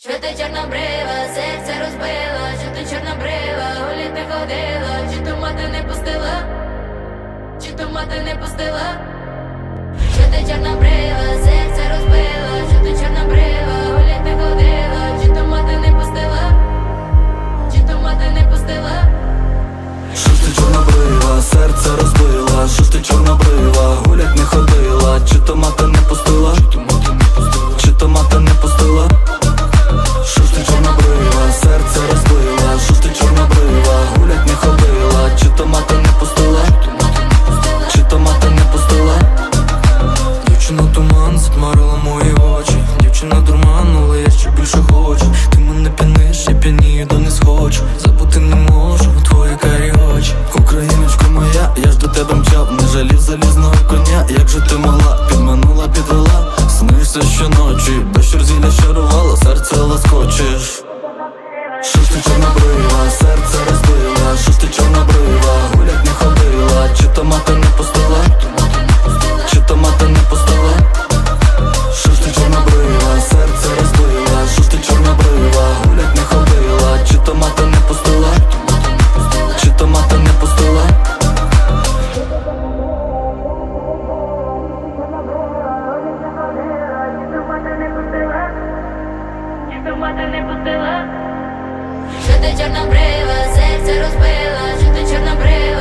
Що ти чорнобрива, серце розбила, що ти чорнобрива, гулять не ходила, чи то мати не пустила, чи то мати не пустила, що ти чорнобрива, серце розбила, що ти чорнобрива, гулять не ходила, чи то мати не пустила, чи то мати не пустила. Що ж ти чорнобрива, серце розбила, що ж ти чорнобрива, гулять не ходила, затмарила мої очі. Дівчина дурманула, я ще більше хочу. Ти мене п'яниш, я п'янію, до не схочу. Забути не можу твої карі очі Україночко моя, я ж до тебе мчав. Не жалів залізного коня, як же ти могла? Підманула, підвела, снишся щоночі. Дощ розілля щарувала, серце ласкочеш що ж ти чорнобрива, Мати не пустила, що ти чорнобрива, серце розбила, що ти чорнобрива,